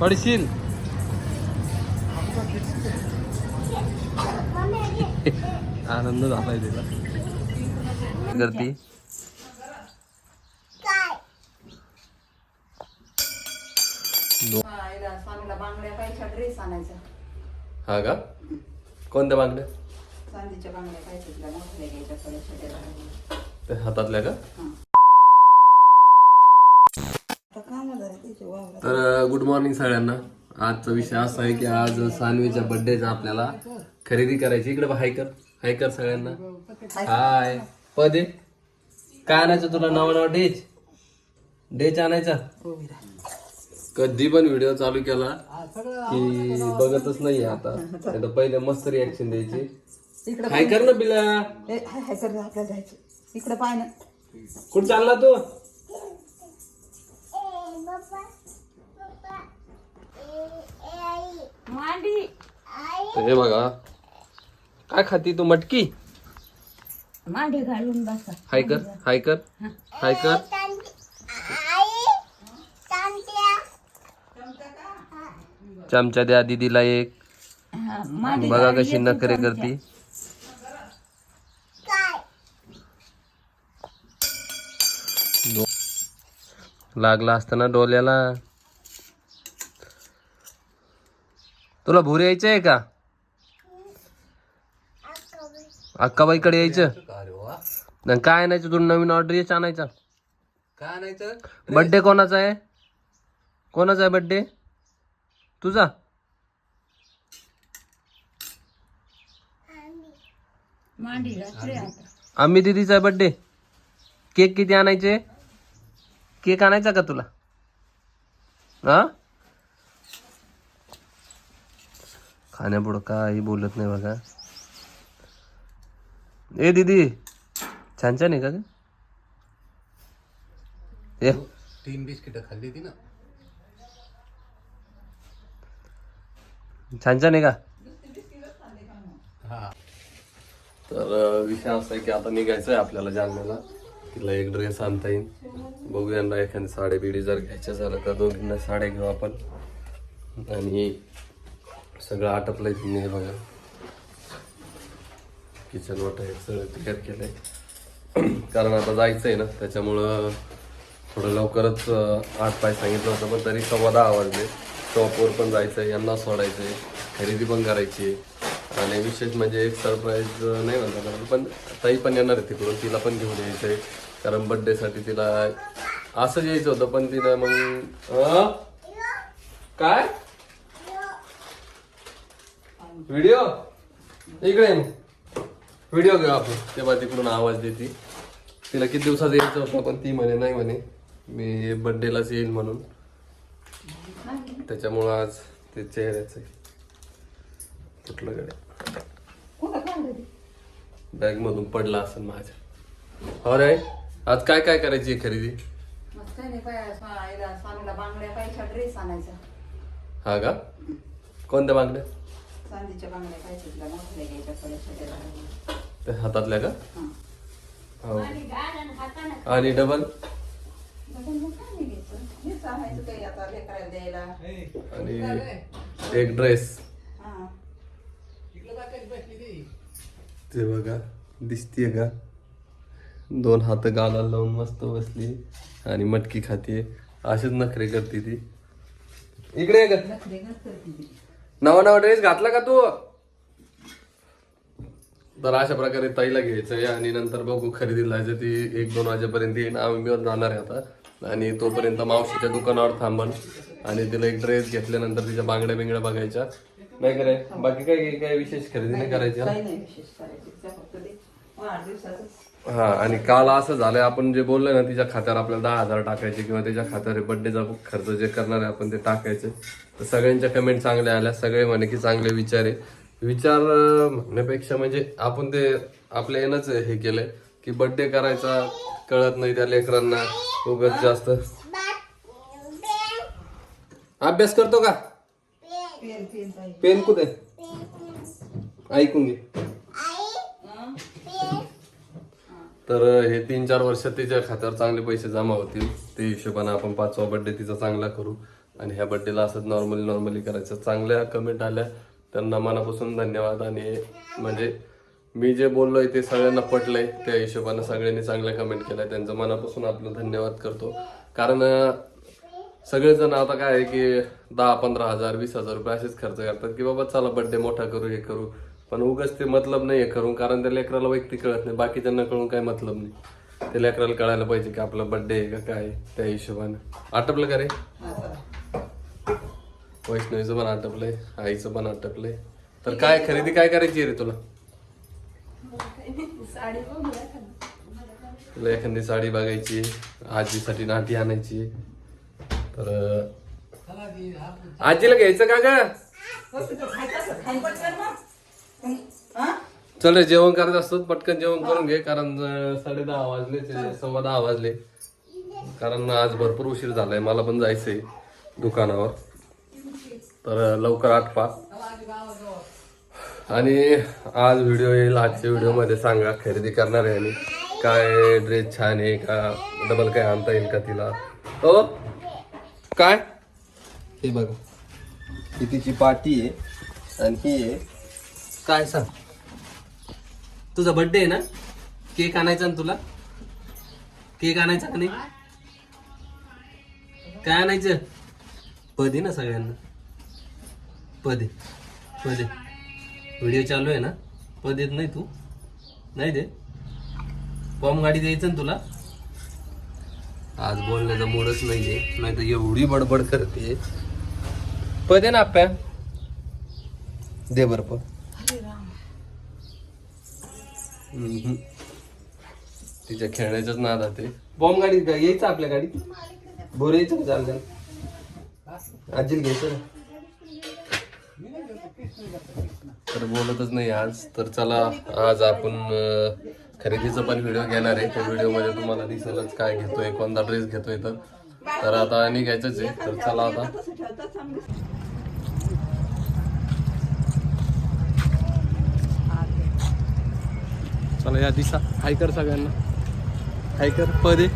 पडशील. आनंद झालाय तिला. करती हा का? कोणत्या चांदीच्या बांगड्या पाहिजे हातातल्या का आता कामं झाले त्याचे वावरात. तर गुड मॉर्निंग सगळ्यांना. आजचा विषय असा आहे की आज सानवीच्या बर्थडेचा आपल्याला खरेदी करायची. इकडे हाय कर हाय कर सगळ्यांना. हाय. पदे काय आणायचं तुला? नाव नाव डेच डेच आणायचा. कधी पण व्हिडिओ चालू केला की बघतच नाही आता. नाही पहिले मस्त रिॲक्शन द्यायची. इकडं हाय कर ना बिला इकडं पाय ना. कुठं चालला तू? मांडी. हे बघा. काय खाती तू मटकी? मांडी घालून बसा. हाय कर हाय कर हाय कर. चमचा द्या दीदीला एक. हा, मांडी बघा घालून कशी येतो नखरे. करती. लागला असताना डोल्याला. तुला भूर यायचं आहे का? अक्काबाईकडे यायचं. नाही, काय आणायचं? तुला नवीन ऑर्डर यायचं आणायचा. काय आणायचं? बर्थडे कोणाचा आहे? कोणाचा आहे बर्थडे तुझा? आम्ही दिदीचा आहे बर्थडे केक किती आणायचे? केक आणायचा का तुला? हा? खाण्यापुढं काही बोलत नाही बघा. ए दीदी. छान छान आहे का? ए. तीन बिस्किट खाल्ली ती ना. छान छान आहे का? हा. तर विषय असा आहे की आता निघायचं आहे आपल्याला जालन्याला. तिला एक ड्रेस आणता येईल. बघू यांना एखादी साडी बिडी जर घ्यायच्या झालं तर दोघींना साड्या घेऊ आपण. आणि सगळं आटपलंय तिने बघा. किचन वाट आहे सगळं क्लिअर केलंय. कारण आता जायचं आहे ना त्याच्यामुळं थोडं लवकरच आठ पाय सांगितलं होतं पण तरी सव्वा दहा वाजले. शॉपवर पण जायचं आहे यांना सोडायचं आहे खरेदी पण करायची आहे आणि विशेष म्हणजे एक सरप्राईज नाही म्हणता कारण पण ताई पण येणार आहे तिकडून तिला पण घेऊन यायचं आहे कारण बड्डेसाठी तिला असं यायचं होतं पण तिला मग काय? व्हिडिओ इकडे व्हिडिओ घेऊ आपण. तेव्हा तिकडून आवाज देते. तिला किती दिवसात यायचं होतं पण ती म्हणे नाही म्हणे मी बड्डेलाच येईल म्हणून. त्याच्यामुळं आज ते चेहऱ्याचं आहे. कुठलं ते? बॅग मधून पडला असेल माझ्या. हो रे आज काय काय करायची आहे खरेदी? बांगड्या हा का? कोणत्या मागण्या चांदीच्या बांगड्या पाहिजे तिला मोठ्या घ्यायच्या थोड्या छोट्या घालायच्या. ते हातातल्या का? हा. आणि डबल? आणि एक ड्रेस. हा. ते बघा दिसतीये का? दोन हात गालाला लावून मस्त बसली आणि मटकी खातीये. अशीच नखरे करते ती. इकडे ग. नखरे करते ती. नवा नवा ड्रेस घातला का तू? तर अशा प्रकारे ताईला घ्यायचंय आणि नंतर बघू खरेदीला जायचं ती एक दोन वाजेपर्यंत येईन. आम्ही जाणार आहे आता. आणि तोपर्यंत मावशीच्या दुकानावर थांबन. आणि तिला एक ड्रेस घेतल्यानंतर तिच्या बांगड्या बिंगड्या बघायच्या. नाही करे बाकी काही काही विशेष खरेदी नाही करायची? हा? आणि काल असं झालंय आपण जे बोललोय ना तिच्या खात्यावर आपल्याला दहा हजार टाकायचे किंवा त्याच्या खात्यावर बर्थडेचा खर्च जे करणार आहे आपण ते टाकायचे. तर सगळ्यांच्या कमेंट चांगल्या आल्या. सगळे म्हणे की चांगले विचार आहे. विचार म्हणण्यापेक्षा म्हणजे आपण ते आपल्या येणंच हे केलंय की बर्थडे करायचा कळत नाही त्या लेकरांना. उगत जास्त. अभ्यास करतो का? पेन कुठे? ऐकून घे. तर हे तीन चार वर्षात तिच्या खात्यावर चांगले पैसे जमा होतील. ते हिशोबानं आपण पाचवा बर्थडे तिचा चांगला करू. आणि ह्या बड्डेला असंच नॉर्मली नॉर्मली करायचं. चांगल्या कमेंट आल्या. त्यांना मनापासून धन्यवाद. आणि म्हणजे मी जे बोललोय ते सगळ्यांना पटलंय. त्या हिशोबानं सगळ्यांनी चांगल्या कमेंट केल्या. त्यांचं मनापासून आपलं धन्यवाद करतो. कारण सगळेजण आता काय आहे की दहा पंधरा हजार वीस हजार रुपये असेच खर्च करतात की बाबा चला बड्डे मोठा करू हे करू. पण उगाच ते मतलब नाही आहे करून कारण त्या लेकराला वैयक्तिक कळत नाही. बाकीच्यांना कळून काय मतलब नाही. त्या लेकराला कळायला पाहिजे की आपला बड्डे आहे का काय त्या हिशोबानं. आटपलं का रे? वैष्णवीचं पण आटपलंय आईचं पण आटपलंय. तर काय खरेदी काय करायची रे तुला? तुला एखादी साडी बघायची आजीसाठी नाटी आणायची तर आजीला घ्यायचं का ग? चल रे जेवण करत असतो पटकन जेवण करून घे कारण साडे दहा वाजले सव्वा दहा वाजले. कारण आज भरपूर उशीर झालाय मला पण जायचंय दुकानावर. तर लवकर आठपा आणि आज व्हिडिओ येईल आजच्या व्हिडिओमध्ये सांगा खरेदी करणार आहे आणि काय ड्रेस छान आहे का? डबल काय आणता येईल का तिला? हो? काय? हे बघा. ही तिची पाटी आहे आणि ही आहे. काय सांग? तुझा बर्थडे आहे ना? केक आणायचा ना तुला? केक आणायचा का नाही? काय आणायचं? पदे ना सगळ्यांना. पदे पदे. व्हिडिओ चालू आहे ना? पद येत नाही तू. नाही दे बॉम्ब गाडी द्यायचं ना तुला. आज बोलण्याचा मूडच नाहीये. नाही तर एवढी बडबड करते. पदे ना आप्या दे बरं हम्म. तिच्या खेळण्याच्याच नादात ते बॉम्ब गाडी यायचं आपल्या गाडीत? बोर यायचं का चालतं आजील घ्यायचं ना तर बोलतच नाही आज. तर चला आज आपण अं, खरेदीचा पण व्हिडिओ घेणार आहे. त्या व्हिडिओमध्ये तुम्हाला दिसेलच काय घेतोय कोणता ड्रेस घेतोय तर. तर आता निघायचंच आहे. तर चला आता. चला या दिसा. हाय कर सगळ्यांना हाय कर पदे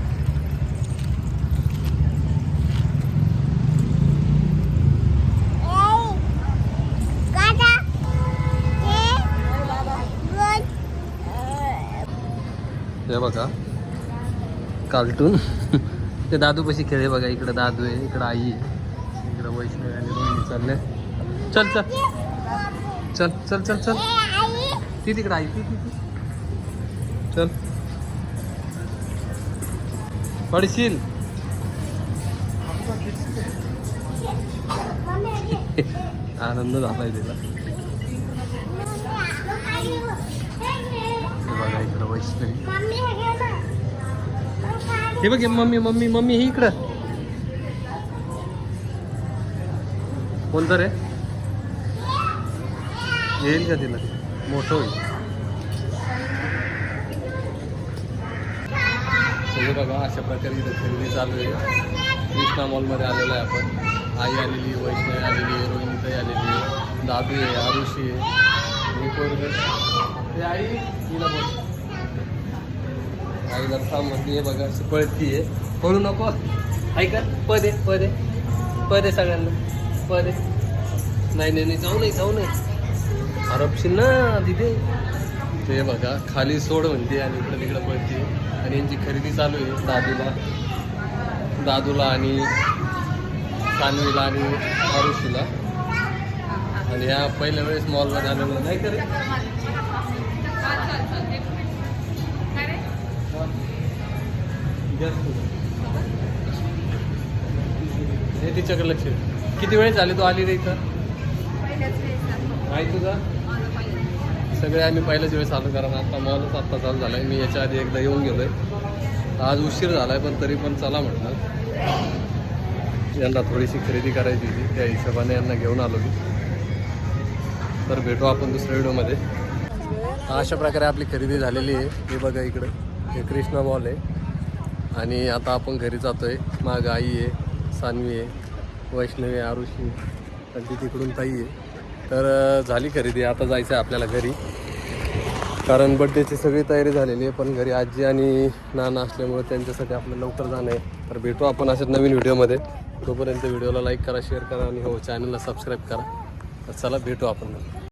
हे बघा. कार्टून. ते दादू पशी खेळे बघा इकडे दादू आहे इकडे आई आहे. इकडे वैष्णवी आणि रोहिणी चालले. चल चल. चल चल चल चल. ती तिकडे आई ती ती. चल. पडशील. आनंद झालाय तिला. हे बघा इकडं वैष्णवी. हे बघ मम्मी मम्मी मम्मी ही इकडं. कोणतं रे? येईल का तिला? मोठं होईल. हे बघा अशा प्रकारे इथं खरेदी चालू आहे. कृष्णा मॉलमध्ये आलेलो आहे आपण. आई आलेली वैष्णवी आलेली आहे रोहिणीताई आलेली आहे दादू आहे आरुषी आहे. ते आई तिला बोल. आई जर म्हणते हे बघा अशी पळती आहे. पळू नको. ऐका पदे पदे पदे सगळ्यांना. पदे नाही नाही नाही जाऊ नाही जाऊ नाही. हरपशील ना तिथे ते बघा खाली सोड म्हणते आणि इकडं तिकडं पळते आणि यांची खरेदी चालू आहे दादूला. दादूला आणि सानवीला आणि आरुषीला. आणि ह्या पहिल्या वेळेस मॉलमध्ये आलेलो नाही करे हे तिच्याकडे लक्ष. किती वेळ झाले तू आली रे इथं? माहिती तुझा? सगळे आम्ही पहिल्याच वेळेस आलो कारण आता मॉलच आत्ता चालू झाला आहे मी याच्या आधी एकदा येऊन गेलो आहे आज उशीर झाला आहे पण तरी पण चला म्हटलं. यांना थोडीशी खरेदी करायची होती त्या हिशोबाने यांना घेऊन आलो मी. तर भेटू आपण दुसऱ्या व्हिडिओमध्ये. अशा प्रकारे आपली खरेदी झालेली आहे. हे बघा इकडं. हे कृष्णा मॉल आहे. आणि आता आपण घरी जातो आहे माग आई आहे सानवी आहे वैष्णवी आहे, आरुषी आणि ती तिकडून ताई आहे. तर झाली खरेदी. आता जायचं आहे आपल्याला घरी. कारण बड्डेची सगळी तयारी झालेली आहे पण घरी आजी आणि नाना असल्यामुळे त्यांच्यासाठी आपलं लवकर जाणं आहे. तर भेटू आपण अशाच नवीन व्हिडिओमध्ये. तोपर्यंत व्हिडिओला लाईक करा शेअर करा आणि हो चॅनलला सबस्क्राईब करा. तर चला भेटू आपण.